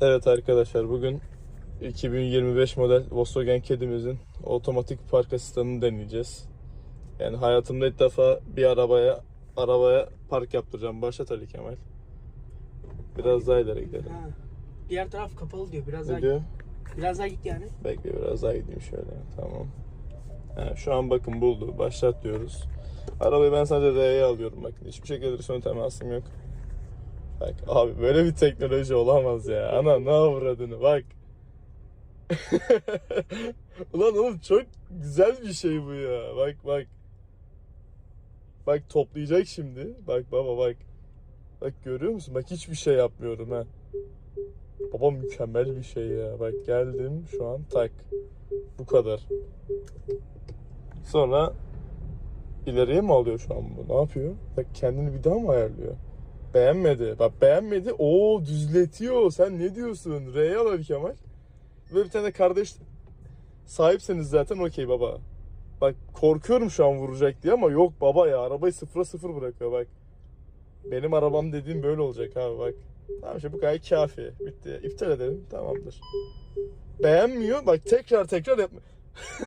Evet arkadaşlar bugün 2025 model Volkswagen kedimizin otomatik park asistanını deneyeceğiz. Yani hayatımda ilk defa bir arabaya arabaya park yaptıracağım. Başlat Ali Kemal. Biraz daha ileri gidelim. Ha. Diğer taraf kapalı diyor. Biraz Ne daha diyor? biraz daha git yani. Bekle biraz daha gideyim şöyle. Tamam. Ha, şu an bakın buldu. Başlat diyoruz. Arabayı ben sadece R'ye alıyorum bakın. Hiçbir şekilde direksiyon temasım yok. Bak abi böyle bir teknoloji olamaz ya. Ana ne avradını bak. Ulan oğlum çok güzel bir şey bu ya. Bak bak. Bak toplayacak şimdi. Bak baba bak. Bak görüyor musun? Bak hiçbir şey yapmıyorum ha. Baba mükemmel bir şey ya. Bak geldim şu an tak. Bu kadar. Sonra ileriye mi alıyor şu an bu? Ne yapıyor? Bak kendini bir daha mı ayarlıyor? Beğenmedi. Bak beğenmedi. Oo düzletiyor. Sen ne diyorsun? R'ye al Kemal. Böyle bir tane kardeş sahipseniz zaten okey baba. Bak korkuyorum şu an vuracak diye ama yok baba ya. Arabayı sıfıra sıfır bırakıyor bak. Benim arabam dediğim böyle olacak abi bak. Tamam işte bu gayet kafi. Bitti. İptal edelim. Tamamdır. Beğenmiyor. Bak tekrar tekrar yapma.